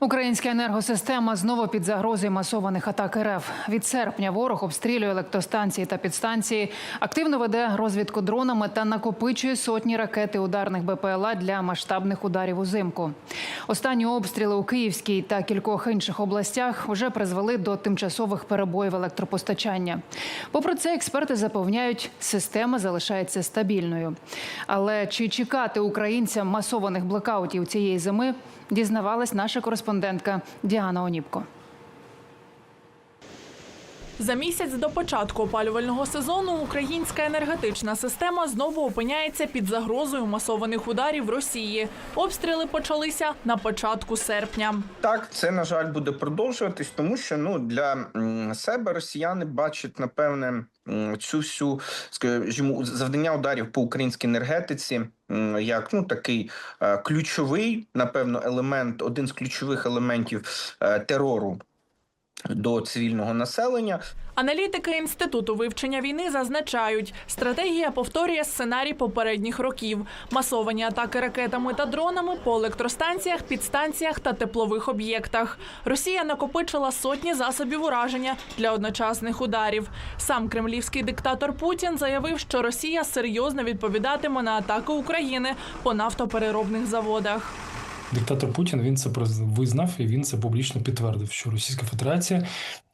Українська енергосистема знову під загрозою масованих атак РФ. Від серпня ворог обстрілює електростанції та підстанції, активно веде розвідку дронами та накопичує сотні ракет і ударних БПЛА для масштабних ударів узимку. Останні обстріли у Київській та кількох інших областях вже призвели до тимчасових перебоїв електропостачання. Попри це, експерти запевняють, система залишається стабільною. Але чи чекати українцям масованих блекаутів цієї зими? Дізнавалась наша кореспондентка Діана Оніпко. За місяць до початку опалювального сезону українська енергетична система знову опиняється під загрозою масованих ударів Росії. Обстріли почалися на початку серпня. Так, це на жаль буде продовжуватись, тому що ну для себе росіяни бачать напевне цю всю скажімо, завдання ударів по українській енергетиці. Як ну такий е, ключовий, напевно, елемент, один з ключових елементів е, терору до цивільного населення. Аналітики інституту вивчення війни зазначають, стратегія повторює сценарій попередніх років: масовані атаки ракетами та дронами по електростанціях, підстанціях та теплових об'єктах. Росія накопичила сотні засобів ураження для одночасних ударів. Сам кремлівський диктатор Путін заявив, що Росія серйозно відповідатиме на атаки України по нафтопереробних заводах. Диктатор Путін він це визнав і він це публічно підтвердив, що Російська Федерація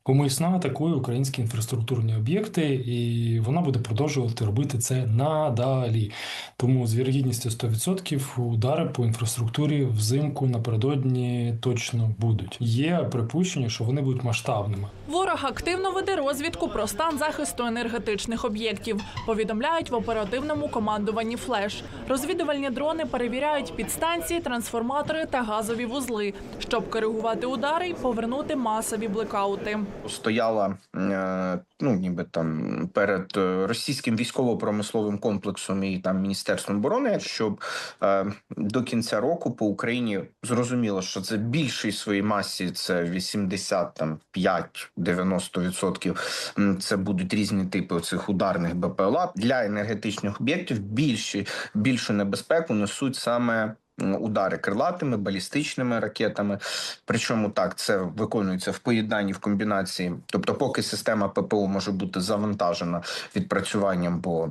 умисно атакує українські інфраструктурні об'єкти, і вона буде продовжувати робити це надалі. Тому з вірогідністю 100% удари по інфраструктурі взимку напередодні точно будуть. Є припущення, що вони будуть масштабними. Ворог активно веде розвідку про стан захисту енергетичних об'єктів. Повідомляють в оперативному командуванні Флеш. Розвідувальні дрони перевіряють підстанції, трансформатори та газові вузли, щоб коригувати удари і повернути масові блекаути. Стояла е, ну ніби там перед е, російським військово-промисловим комплексом і там міністерством оборони, щоб е, до кінця року по Україні зрозуміло, що це більшій своїй масі, це 85-90% м, Це будуть різні типи цих ударних БПЛА для енергетичних об'єктів. Більші більшу небезпеку несуть саме. Удари крилатими балістичними ракетами, Причому так це виконується в поєднанні в комбінації. Тобто, поки система ППО може бути завантажена відпрацюванням по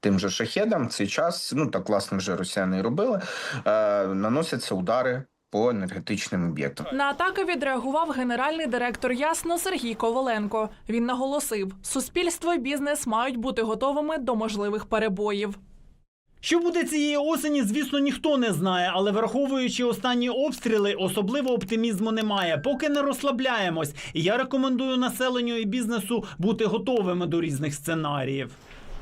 тим же шахедам, цей час, ну так власне вже росіяни і робили, е, наносяться удари по енергетичним об'єктам. На атаки відреагував генеральний директор Ясно Сергій Коваленко. Він наголосив, суспільство і бізнес мають бути готовими до можливих перебоїв. Що буде цієї осені, звісно, ніхто не знає, але враховуючи останні обстріли, особливо оптимізму немає. Поки не розслабляємось. Я рекомендую населенню і бізнесу бути готовими до різних сценаріїв.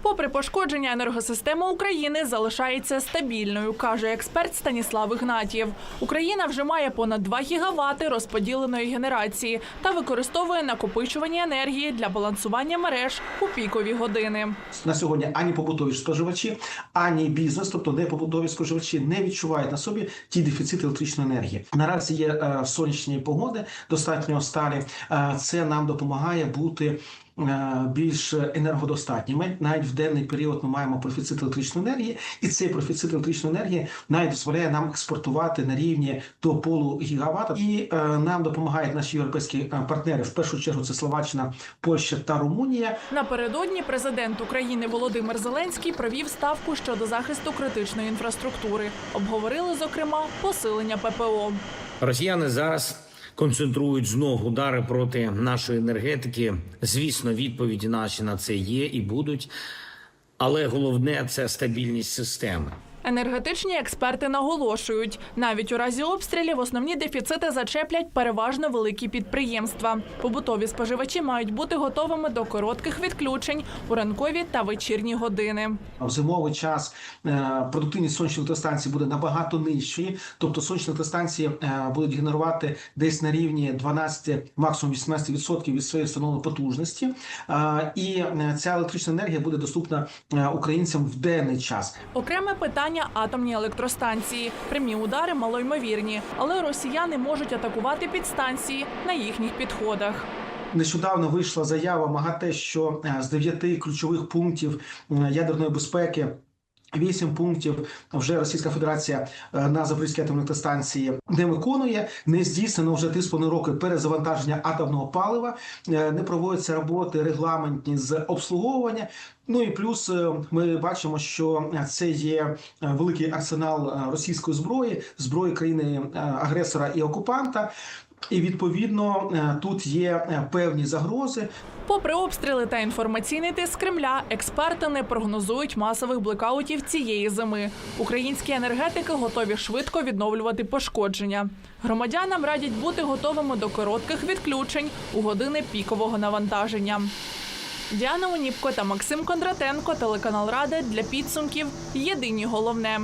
Попри пошкодження, енергосистема України залишається стабільною, каже експерт Станіслав Ігнатієв. Україна вже має понад 2 гігавати розподіленої генерації та використовує накопичувані енергії для балансування мереж у пікові години. на сьогодні ані побутові споживачі, ані бізнес, тобто не побутові споживачі, не відчувають на собі ті дефіцити електричної енергії. Наразі є е, сонячні погоди, достатньо сталі. Е, це нам допомагає бути. Е, Більш енергодостатніми навіть в денний період ми маємо профіцит електричної енергії, і цей профіцит електричної енергії навіть дозволяє нам експортувати на рівні до полу гігавата. І е, нам допомагають наші європейські е, партнери. В першу чергу це Словаччина, Польща та Румунія. Напередодні президент України Володимир Зеленський провів ставку щодо захисту критичної інфраструктури. Обговорили зокрема посилення ППО. Росіяни зараз концентрують знов удари проти нашої енергетики. Звісно, відповіді наші на це є і будуть. Але головне це стабільність системи. Енергетичні експерти наголошують, навіть у разі обстрілів основні дефіцити зачеплять переважно великі підприємства. Побутові споживачі мають бути готовими до коротких відключень у ранкові та вечірні години. В зимовий час е, продуктивність сонячної електростанції буде набагато нижчою, тобто сонячні електростанції е, будуть генерувати десь на рівні 12, максимум 18% від своєї встановленої потужності, Е, і ця електрична енергія буде доступна українцям в денний час. Окреме питання атомні електростанції. Прямі удари малоймовірні, але росіяни можуть атакувати підстанції на їхніх підходах. Нещодавно вийшла заява МАГАТЕ, що е, з дев'яти ключових пунктів е, ядерної безпеки Вісім пунктів вже Російська Федерація е, на Запорізькій атомній електростанції не виконує. Не здійснено вже 3,5 роки перезавантаження атомного палива. е, Не проводяться роботи регламентні з обслуговування. Ну і плюс е, ми бачимо, що це є великий арсенал російської зброї, зброї країни агресора і окупанта. І відповідно е, тут є е, певні загрози. Попри обстріли та інформаційний тиск Кремля, експерти не прогнозують масових блекаутів цієї зими. Українські енергетики готові швидко відновлювати пошкодження. Громадянам радять бути готовими до коротких відключень у години пікового навантаження. Діана Оніпко та Максим Кондратенко, телеканал Рада для підсумків. Єдині головне.